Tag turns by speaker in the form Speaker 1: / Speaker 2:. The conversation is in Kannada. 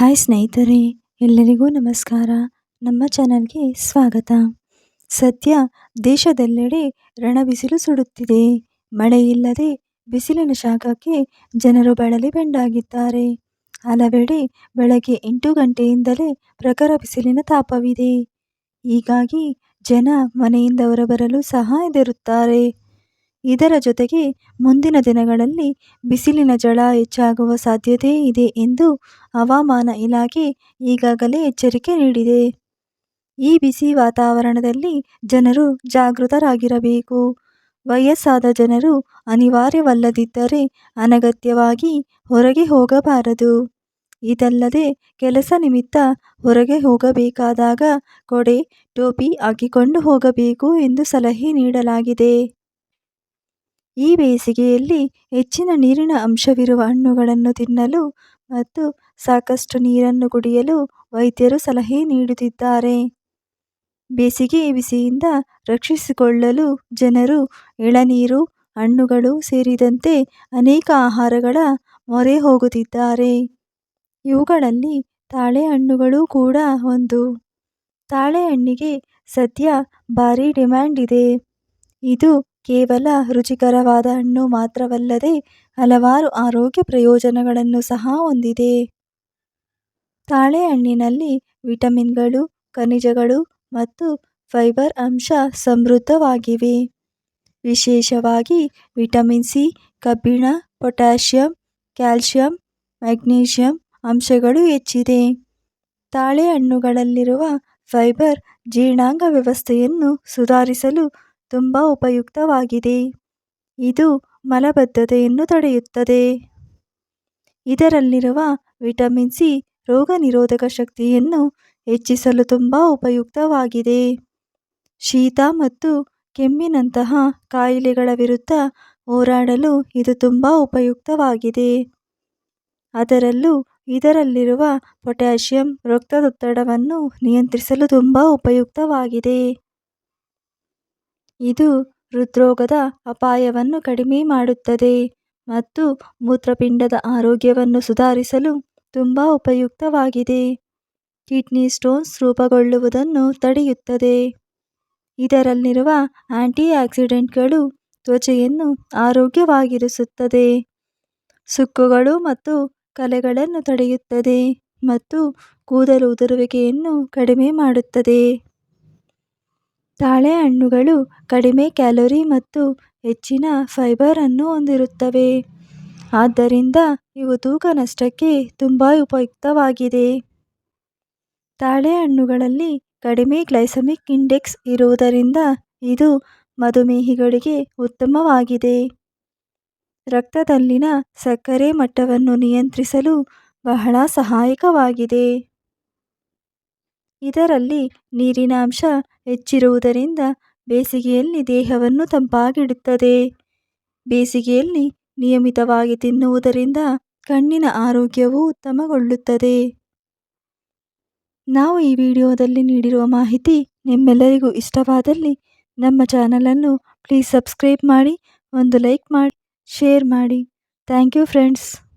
Speaker 1: ಹಾಯ್ ಸ್ನೇಹಿತರೆ, ಎಲ್ಲರಿಗೂ ನಮಸ್ಕಾರ. ನಮ್ಮ ಚಾನಲ್ಗೆ ಸ್ವಾಗತ. ಸದ್ಯ ದೇಶದೆಲ್ಲೆಡೆ ರಣಬಿಸಿಲು ಸುಡುತ್ತಿದೆ. ಮಳೆಯಿಲ್ಲದೆ ಬಿಸಿಲಿನ ಶಾಖಕ್ಕೆ ಜನರು ಬಳಲಿ ಬೆಂಡಾಗಿದ್ದಾರೆ. ಹಲವೆಡೆ ಬೆಳಗ್ಗೆ ಎಂಟು ಗಂಟೆಯಿಂದಲೇ ಪ್ರಖರ ಬಿಸಿಲಿನ ತಾಪವಿದೆ. ಹೀಗಾಗಿ ಜನ ಮನೆಯಿಂದ ಹೊರಬರಲು ಸಹ ಹೆದರುತ್ತಾರೆ ಇದರ ಜೊತೆಗೆ ಮುಂದಿನ ದಿನಗಳಲ್ಲಿ ಬಿಸಿಲಿನ ಜಳ ಹೆಚ್ಚಾಗುವ ಸಾಧ್ಯತೆ ಇದೆ ಎಂದು ಹವಾಮಾನ ಇಲಾಖೆ ಈಗಾಗಲೇ ಎಚ್ಚರಿಕೆ ನೀಡಿದೆ. ಈ ಬಿಸಿ ವಾತಾವರಣದಲ್ಲಿ ಜನರು ಜಾಗೃತರಾಗಿರಬೇಕು. ವಯಸ್ಸಾದ ಜನರು ಅನಿವಾರ್ಯವಲ್ಲದಿದ್ದರೆ ಅನಗತ್ಯವಾಗಿ ಹೊರಗೆ ಹೋಗಬಾರದು. ಇದಲ್ಲದೆ ಕೆಲಸ ನಿಮಿತ್ತ ಹೊರಗೆ ಹೋಗಬೇಕಾದಾಗ ಕೊಡೆ ಟೋಪಿ ಹಾಕಿಕೊಂಡು ಹೋಗಬೇಕು ಎಂದು ಸಲಹೆ ನೀಡಲಾಗಿದೆ. ಈ ಬೇಸಿಗೆಯಲ್ಲಿ ಹೆಚ್ಚಿನ ನೀರಿನ ಅಂಶವಿರುವ ಹಣ್ಣುಗಳನ್ನು ತಿನ್ನಲು ಮತ್ತು ಸಾಕಷ್ಟು ನೀರನ್ನು ಕುಡಿಯಲು ವೈದ್ಯರು ಸಲಹೆ ನೀಡುತ್ತಿದ್ದಾರೆ. ಬೇಸಿಗೆ ಬಿಸಿಯಿಂದ ರಕ್ಷಿಸಿಕೊಳ್ಳಲು ಜನರು ಎಳನೀರು, ಹಣ್ಣುಗಳು ಸೇರಿದಂತೆ ಅನೇಕ ಆಹಾರಗಳ ಮೊರೆ ಹೋಗುತ್ತಿದ್ದಾರೆ. ಇವುಗಳಲ್ಲಿ ತಾಳೆಹಣ್ಣುಗಳು ಕೂಡ ಒಂದು. ತಾಳೆಹಣ್ಣಿಗೆ ಸದ್ಯ ಭಾರೀ ಡಿಮ್ಯಾಂಡ್ ಇದೆ. ಇದು ಕೇವಲ ರುಚಿಕರವಾದ ಹಣ್ಣು ಮಾತ್ರವಲ್ಲದೆ ಹಲವಾರು ಆರೋಗ್ಯ ಪ್ರಯೋಜನಗಳನ್ನು ಸಹ ಹೊಂದಿದೆ. ತಾಳೆಹಣ್ಣಿನಲ್ಲಿ ವಿಟಮಿನ್ಗಳು, ಖನಿಜಗಳು ಮತ್ತು ಫೈಬರ್ ಅಂಶ ಸಮೃದ್ಧವಾಗಿವೆ. ವಿಶೇಷವಾಗಿ ವಿಟಮಿನ್ ಸಿ, ಕಬ್ಬಿಣ, ಪೊಟ್ಯಾಷಿಯಂ ಕ್ಯಾಲ್ಷಿಯಂ ಮ್ಯಾಗ್ನೀಷಿಯಂ ಅಂಶಗಳು ಹೆಚ್ಚಿದೆ. ತಾಳೆಹಣ್ಣುಗಳಲ್ಲಿರುವ ಫೈಬರ್ ಜೀರ್ಣಾಂಗ ವ್ಯವಸ್ಥೆಯನ್ನು ಸುಧಾರಿಸಲು ತುಂಬ ಉಪಯುಕ್ತವಾಗಿದೆ. ಇದು ಮಲಬದ್ಧತೆಯನ್ನು ತಡೆಯುತ್ತದೆ. ಇದರಲ್ಲಿರುವ ವಿಟಮಿನ್ ಸಿ ರೋಗ ನಿರೋಧಕ ಶಕ್ತಿಯನ್ನು ಹೆಚ್ಚಿಸಲು ತುಂಬ ಉಪಯುಕ್ತವಾಗಿದೆ. ಶೀತ ಮತ್ತು ಕೆಮ್ಮಿನಂತಹ ಕಾಯಿಲೆಗಳ ವಿರುದ್ಧ ಹೋರಾಡಲು ಇದು ತುಂಬ ಉಪಯುಕ್ತವಾಗಿದೆ. ಅದರಲ್ಲೂ ಇದರಲ್ಲಿರುವ ಪೊಟ್ಯಾಷಿಯಂ ರಕ್ತದೊತ್ತಡವನ್ನು ನಿಯಂತ್ರಿಸಲು ತುಂಬ ಉಪಯುಕ್ತವಾಗಿದೆ. ಇದು ಹೃದ್ರೋಗದ ಅಪಾಯವನ್ನು ಕಡಿಮೆ ಮಾಡುತ್ತದೆ ಮತ್ತು ಮೂತ್ರಪಿಂಡದ ಆರೋಗ್ಯವನ್ನು ಸುಧಾರಿಸಲು ತುಂಬ ಉಪಯುಕ್ತವಾಗಿದೆ. ಕಿಡ್ನಿ ಸ್ಟೋನ್ಸ್ ರೂಪುಗೊಳ್ಳುವುದನ್ನು ತಡೆಯುತ್ತದೆ. ಇದರಲ್ಲಿರುವ ಆ್ಯಂಟಿ ಆಕ್ಸಿಡೆಂಟ್ಗಳು ತ್ವಚೆಯನ್ನು ಆರೋಗ್ಯವಾಗಿರಿಸುತ್ತದೆ. ಸುಕ್ಕುಗಳು ಮತ್ತು ಕಲೆಗಳನ್ನು ತಡೆಯುತ್ತದೆ ಮತ್ತು ಕೂದಲು ಉದುರುವಿಕೆಯನ್ನು ಕಡಿಮೆ ಮಾಡುತ್ತದೆ. ತಾಳೆಹಣ್ಣುಗಳು ಕಡಿಮೆ ಕ್ಯಾಲೋರಿ ಮತ್ತು ಹೆಚ್ಚಿನ ಫೈಬರ್ ಅನ್ನು ಹೊಂದಿರುತ್ತವೆ. ಆದ್ದರಿಂದ ಇವು ತೂಕ ನಷ್ಟಕ್ಕೆ ತುಂಬ ಉಪಯುಕ್ತವಾಗಿದೆ. ತಾಳೆಹಣ್ಣುಗಳಲ್ಲಿ ಕಡಿಮೆ ಗ್ಲೈಸಮಿಕ್ ಇಂಡೆಕ್ಸ್ ಇರುವುದರಿಂದ ಇದು ಮಧುಮೇಹಿಗಳಿಗೆ ಉತ್ತಮವಾಗಿದೆ. ರಕ್ತದಲ್ಲಿನ ಸಕ್ಕರೆ ಮಟ್ಟವನ್ನು ನಿಯಂತ್ರಿಸಲು ಬಹಳ ಸಹಾಯಕವಾಗಿದೆ. ಇದರಲ್ಲಿ ನೀರಿನ ಅಂಶ ಹೆಚ್ಚಿರುವುದರಿಂದ ಬೇಸಿಗೆಯಲ್ಲಿ ದೇಹವನ್ನು ತಂಪಾಗಿಡುತ್ತದೆ. ಬೇಸಿಗೆಯಲ್ಲಿ ನಿಯಮಿತವಾಗಿ ತಿನ್ನುವುದರಿಂದ ಕಣ್ಣಿನ ಆರೋಗ್ಯವು ಉತ್ತಮಗೊಳ್ಳುತ್ತದೆ. ನಾವು ಈ ವಿಡಿಯೋದಲ್ಲಿ ನೀಡಿರುವ ಮಾಹಿತಿ ನಿಮ್ಮೆಲ್ಲರಿಗೂ ಇಷ್ಟವಾದಲ್ಲಿ ನಮ್ಮ ಚಾನಲನ್ನು ಪ್ಲೀಸ್ ಸಬ್ಸ್ಕ್ರೈಬ್ ಮಾಡಿ, ಒಂದು ಲೈಕ್ ಮಾಡಿ, ಶೇರ್ ಮಾಡಿ. Thank you friends.